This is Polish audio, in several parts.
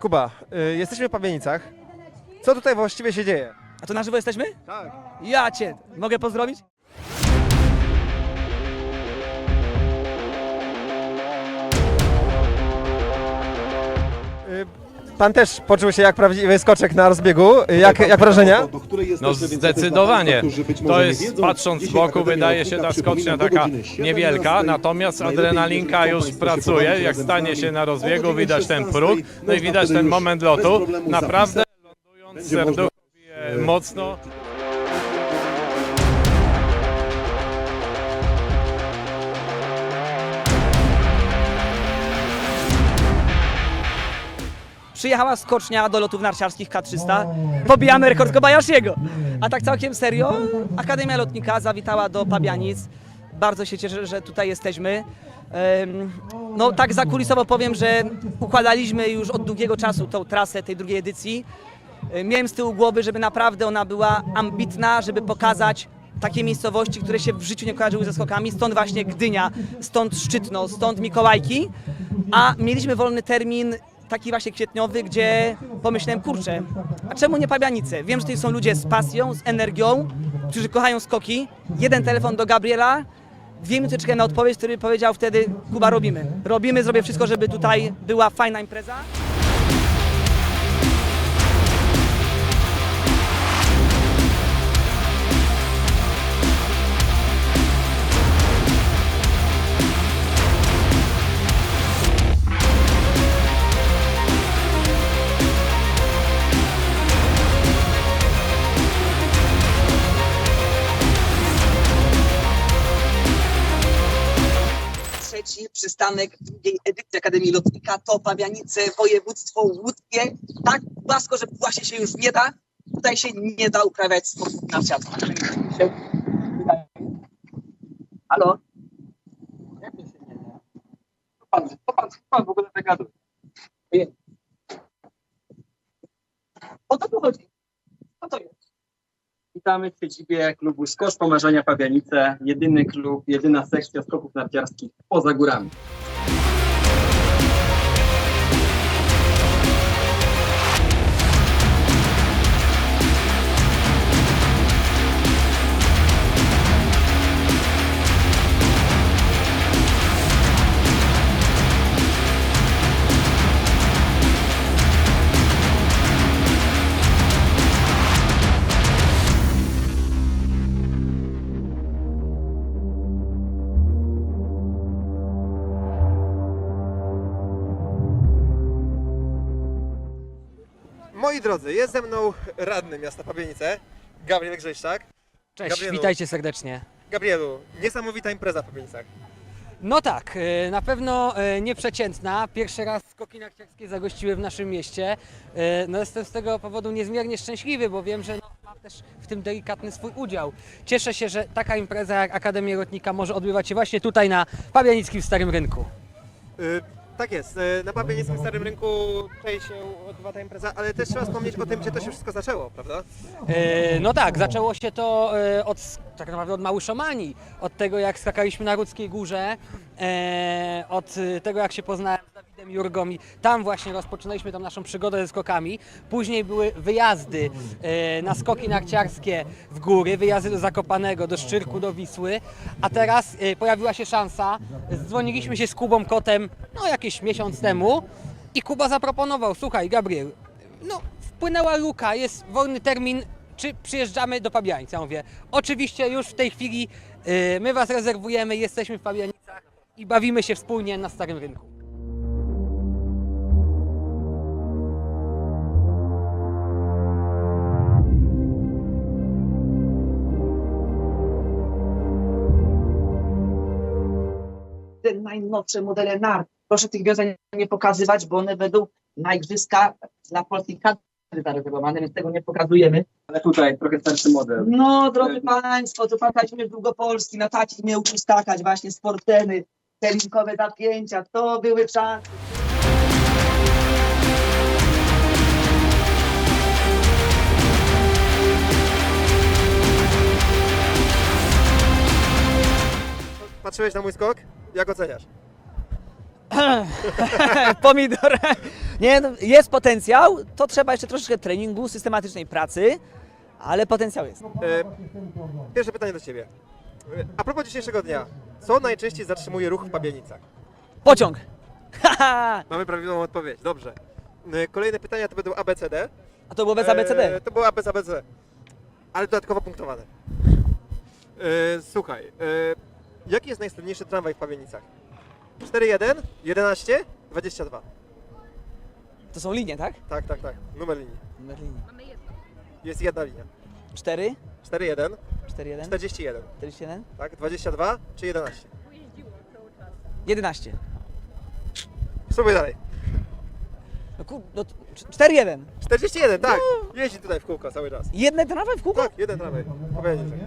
Kuba, y, jesteśmy w Pawienicach. Co tutaj właściwie się dzieje? A to na żywo jesteśmy? Tak. Ja cię. Mogę pozdrowić? Pan też poczuł się jak prawdziwy skoczek na rozbiegu. Jak, jak wrażenia? No zdecydowanie. To jest, patrząc z boku, wydaje się ta skocznia taka niewielka, natomiast adrenalinka już pracuje. Jak stanie się na rozbiegu, widać ten próg, no i widać ten moment lotu. Naprawdę lądując serducho mocno. Przyjechała skocznia do lotów narciarskich K300. Pobijamy rekord Kobayashiego. A tak całkiem serio, Akademia Lotnika zawitała do Pabianic. Bardzo się cieszę, że tutaj jesteśmy. No tak zakulisowo powiem, że układaliśmy już od długiego czasu tą trasę tej drugiej edycji. E, Miałem z tyłu głowy, żeby naprawdę ona była ambitna, żeby pokazać takie miejscowości, które się w życiu nie kojarzyły ze skokami. Stąd właśnie Gdynia, stąd Szczytno, stąd Mikołajki. A mieliśmy wolny termin taki właśnie kwietniowy, gdzie pomyślałem, kurczę, a czemu nie Pabianice? Wiem, że tutaj są ludzie z pasją, z energią, którzy kochają skoki. Jeden telefon do Gabriela, dwie minuty na odpowiedź, który powiedział wtedy, Kuba, robimy. Robimy, zrobię wszystko, żeby tutaj była fajna impreza. Przystanek drugiej edycji Akademii Lotnika to Pawianice, województwo łódzkie. Tak płasko, że właśnie się już nie da. Tutaj się nie da uprawiać sportu narciarstwa. Tak. Halo? Jak to się nie da? Co pan, co pan, co pan w ogóle wygaduje? Ojej. O co tu chodzi? Co to jest? Witamy w siedzibie klubu Skocz Pomarzenia Pawianice, jedyny klub, jedyna sekcja skoków narciarskich poza górami. Moi drodzy, jest ze mną radny miasta Pabienice, Gabriel Grześczak. Cześć, Gabrielu. witajcie serdecznie. Gabrielu, niesamowita impreza w Pawienicach. No tak, e, na pewno e, nieprzeciętna. Pierwszy raz skoki narciarskie zagościły w naszym mieście. E, No jestem z tego powodu niezmiernie szczęśliwy, bo wiem, że no, mam też w tym delikatny swój udział. Cieszę się, że taka impreza jak Akademia Lotnika może odbywać się właśnie tutaj na Pabianickim Starym Rynku. Y, tak jest, y, na Pawienickim Starym Rynku tutaj się odbywa ta impreza, ale też trzeba wspomnieć o tym, gdzie to się wszystko zaczęło, prawda? E, No tak, zaczęło się to e, od, tak naprawdę od Małyszomanii, od tego jak skakaliśmy na Rudzkiej Górze, e, od e, tego jak się poznałem i tam właśnie rozpoczynaliśmy tą naszą przygodę ze skokami. Później były wyjazdy e, na skoki narciarskie w góry, wyjazdy do Zakopanego, do Szczyrku, do Wisły, a teraz e, pojawiła się szansa, dzwoniliśmy się z Kubą Kotem no jakiś miesiąc temu i Kuba zaproponował, słuchaj Gabriel, no wpłynęła luka, jest wolny termin, czy przyjeżdżamy do Pabianic? Ja mówię, oczywiście już w tej chwili y, my Was rezerwujemy, jesteśmy w Pabianicach i bawimy się wspólnie na Starym Rynku. Najnowsze modele nart. Proszę tych wiązań nie pokazywać, bo one będą na igrzyska dla polskich kadr zarezerwowane, więc tego nie pokazujemy. Ale tutaj trochę starszy model. No, drodzy Państwo, to pamiętajmy z Długopolski, na taki mnie uczył skakać właśnie sporteny, te linkowe zapięcia, to były czasy. Patrzyłeś na mój skok? Jak oceniasz? Pomidor. Nie, no, jest potencjał, to trzeba jeszcze troszeczkę treningu, systematycznej pracy, ale potencjał jest. E, Pierwsze pytanie do Ciebie. E, A propos dzisiejszego dnia. Co najczęściej zatrzymuje ruch w Pabianicach? Pociąg. Mamy prawidłową odpowiedź, dobrze. E, Kolejne pytania to będą ABCD. A to było bez ABCD. E, To było bez ABC. Ale dodatkowo punktowane. E, Słuchaj, e, jaki jest najsłynniejszy tramwaj w Pawienicach? 4-1, 11, 22. To są linie, tak? Tak, tak, tak. Numer linii. Numer linii. Jest jedna linia. 4, 4-1, 4, 1, 41. 41, Tak? 22 czy 11? 11. Spróbuj dalej. No, kur, no, 4, 1. 41, tak. Jeździ tutaj w kółko cały czas. Jedne tramwaj w kółko? Tak, jeden tramwaj. Pawianicach.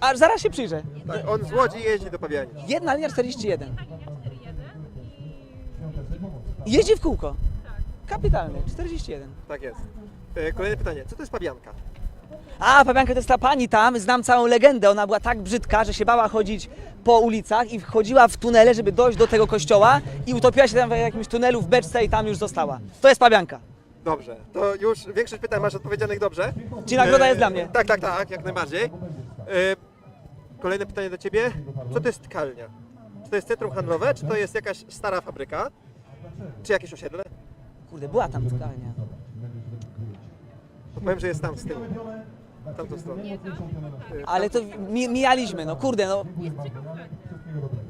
A zaraz się przyjrzę. Tak, on z Łodzi jeździ do Pawianic. Jedna linia 41. I Jeździ w kółko. Kapitalny, 41. Tak jest. E, Kolejne pytanie. Co to jest Pabianka? A, Pawianka to jest ta pani tam, znam całą legendę. Ona była tak brzydka, że się bała chodzić po ulicach i wchodziła w tunele, żeby dojść do tego kościoła i utopiła się tam w jakimś tunelu w beczce i tam już została. To jest Pawianka. Dobrze. To już większość pytań masz odpowiedzianych dobrze. Czyli nagroda E, jest dla mnie. Tak, tak, tak, jak najbardziej. E, Kolejne pytanie do Ciebie. Co to jest tkalnia? Czy to jest centrum handlowe, czy to jest jakaś stara fabryka? Czy jakieś osiedle? Kurde, była tam tkalnia. To powiem, że jest tam z tyłu. Tamtą stronę. Ale to mi, mijaliśmy, no kurde, no.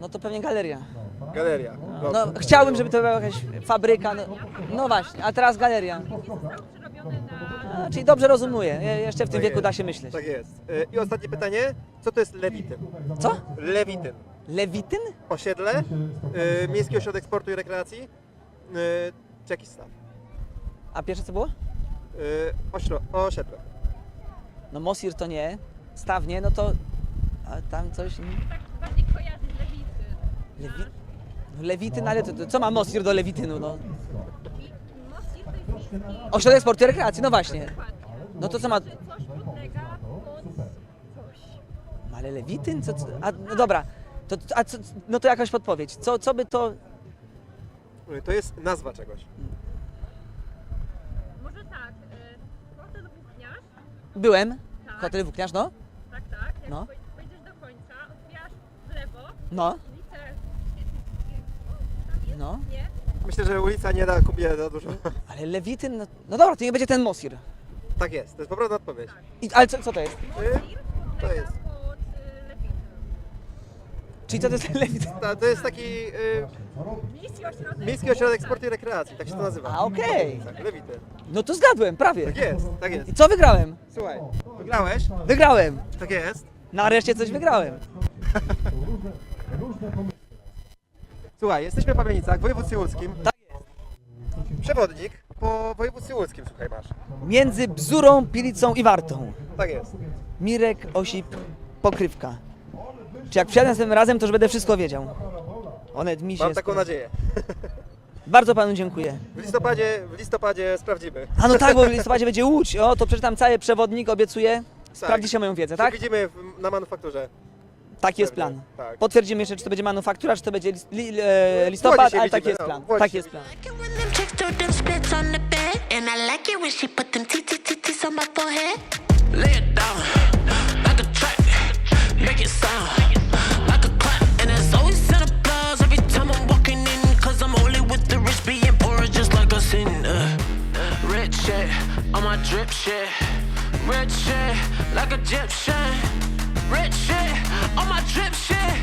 No to pewnie galeria. Galeria. No, Dobrze. chciałbym, żeby to była jakaś fabryka. No, no właśnie, a teraz galeria. A, czyli dobrze rozumuję. Je- Jeszcze w tym Tak wieku jest. da się myśleć. Tak jest. E, I ostatnie pytanie. Co to jest Lewityn? Co? Lewityn. Lewityn? Osiedle, e, Miejski Ośrodek Sportu i Rekreacji, e, czy jakiś staw? A pierwsze co było? E, ośro, osiedle. No Mosir to nie, Staw nie, no to a tam coś... tak bardziej kojarzy z lewicy. Lewi... no Lewityn, ale to, to, co ma Mosir do Lewitynu, no? Mostir to jest miejski Ośrodek Sportu i Rekreacji, no właśnie. No to co ma... Coś podlega pod coś. Ale Lewityn? Co, co? A, no dobra, to, a co, no to jakaś podpowiedź. Co, co by to... To jest nazwa czegoś. Może tak, y, hotel włókniarz, Byłem, Tak. hotel Włókniarz, no? tak, tak, jak No. no. pojedziesz do końca, odbijasz w lewo, No, ulicę Świetlickiego, tam jest, no. nie? Myślę, że ulica nie da Kubie za dużo. Ale Lewityn, no, no dobra, to nie będzie ten Mosir. Tak jest, to jest poprawna odpowiedź. I, ale co, co to jest? E, To jest. Y. Czyli co to jest Lewityn? Ta, to jest taki e, Miejski ośrodek. Sportu i Rekreacji, tak się to nazywa. A, okej. Tak. No to zgadłem, prawie. Tak jest, tak jest. I co wygrałem? Słuchaj, wygrałeś? Wygrałem. Tak jest. Nareszcie coś wygrałem. Słuchaj, jesteśmy w Pawienicach, w województwie łódzkim. Tak Przewodnik po województwie łódzkim, słuchaj, masz. Między Bzurą, Pilicą i Wartą. Tak jest. Mirek, Osip, Pokrywka. Czy jak przyjadę tym razem, to już będę wszystko wiedział. One mi się... Mam taką nadzieję. Bardzo panu dziękuję. W listopadzie, w listopadzie sprawdzimy. A no tak, bo w listopadzie będzie Łódź. O, to przeczytam cały przewodnik, obiecuję. Sprawdzicie moją wiedzę, tak? Widzimy w, na manufakturze. Taki jest plan. tak. Potwierdzimy jeszcze, czy to będzie manufaktura, czy to będzie lis- li, e, listopad, się ale taki widzimy, jest no, plan. Taki jest plan. like it when them chicks throw them splits on the bed. And I like it when she put them T-T-T-T's on my forehead. Lay it down, like a track, make it sound, like a clap. And there's always an applause every time I'm walking in. Cause I'm only with the rich, being poor is just like a sin. Uh, rich shit, on my drip shit. Rich shit, like Egyptian. Rich shit, on my drip shit.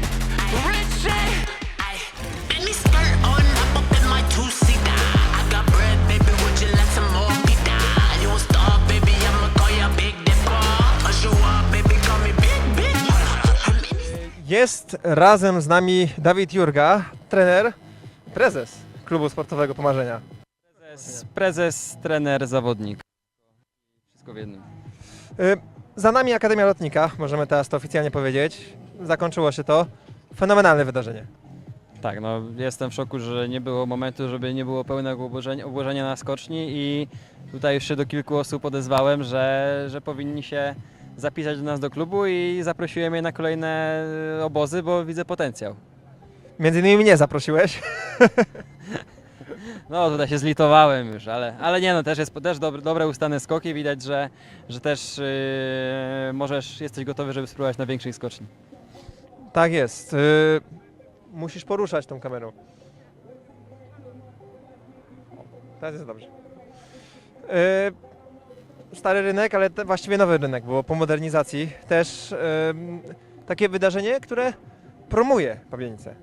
Rich shit. Benny skirt on up up in my two-seater. I got bread, baby, would you like some more pita? You a star, baby, I'ma call you Big Dipper. Usher up, baby, call me Big Big. Jest razem z nami Dawid Jurga, trener, prezes klubu sportowego Pomarzenia. Prezes, prezes, trener, zawodnik. Wszystko w jednym. Y, Za nami Akademia Lotnika, możemy teraz to oficjalnie powiedzieć. Zakończyło się to. Fenomenalne wydarzenie. Tak, no jestem w szoku, że nie było momentu, żeby nie było pełnego obłożenia, obłożenia na skoczni i tutaj już się do kilku osób odezwałem, że, że powinni się zapisać do nas do klubu i zaprosiłem je na kolejne obozy, bo widzę potencjał. Między innymi mnie zaprosiłeś. No tutaj się zlitowałem już, ale, ale nie no, też jest też dobre, dobre ustane skoki, widać, że, że też yy, możesz, jesteś gotowy, żeby spróbować na większej skoczni. Tak jest. Y, musisz poruszać tą kamerą. Teraz jest dobrze. Y, stary rynek, ale te, właściwie nowy rynek, bo po modernizacji też ym, takie wydarzenie, które promuje Pabianice.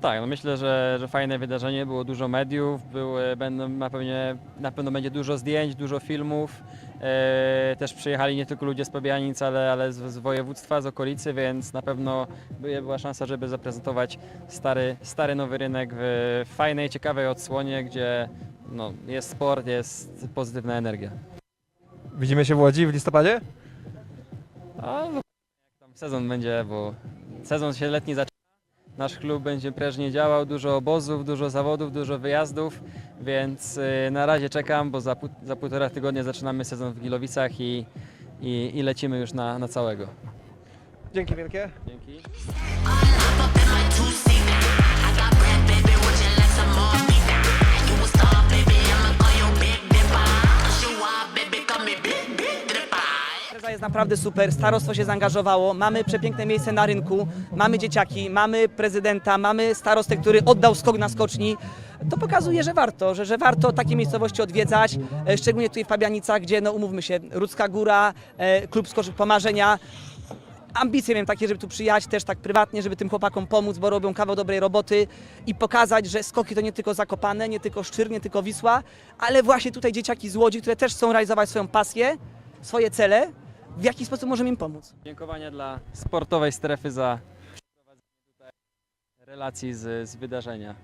Tak, no myślę, że, że fajne wydarzenie, było dużo mediów, były, będą, na, pewnie, na pewno będzie dużo zdjęć, dużo filmów. E, też przyjechali nie tylko ludzie z Pabianic, ale, ale z, z województwa, z okolicy, więc na pewno by- była szansa, żeby zaprezentować stary, stary nowy rynek w fajnej, ciekawej odsłonie, gdzie no, jest sport, jest pozytywna energia. Widzimy się w Łodzi w listopadzie? A no, jak tam sezon będzie, bo sezon się letni zaczyna. Nasz klub będzie prężnie działał, dużo obozów, dużo zawodów, dużo wyjazdów, więc y, na razie czekam, bo za, za półtora tygodnia zaczynamy sezon w Gilowicach i, i, i lecimy już na, na całego. Dzięki wielkie. Dzięki. Naprawdę super, starostwo się zaangażowało, mamy przepiękne miejsce na rynku, mamy dzieciaki, mamy prezydenta, mamy starostę, który oddał skok na skoczni. To pokazuje, że warto, że, że warto takie miejscowości odwiedzać, e, szczególnie tutaj w Pabianicach, gdzie, no umówmy się, Rudzka Góra, e, klub skoczek Pomarzenia. Ambicje miałem takie, żeby tu przyjechać też tak prywatnie, żeby tym chłopakom pomóc, bo robią kawał dobrej roboty i pokazać, że skoki to nie tylko Zakopane, nie tylko Szczyrk, nie tylko Wisła, ale właśnie tutaj dzieciaki z Łodzi, które też chcą realizować swoją pasję, swoje cele, w jaki sposób możemy im pomóc. Dziękowania dla sportowej strefy za przeprowadzenie tutaj relacji z, z wydarzenia.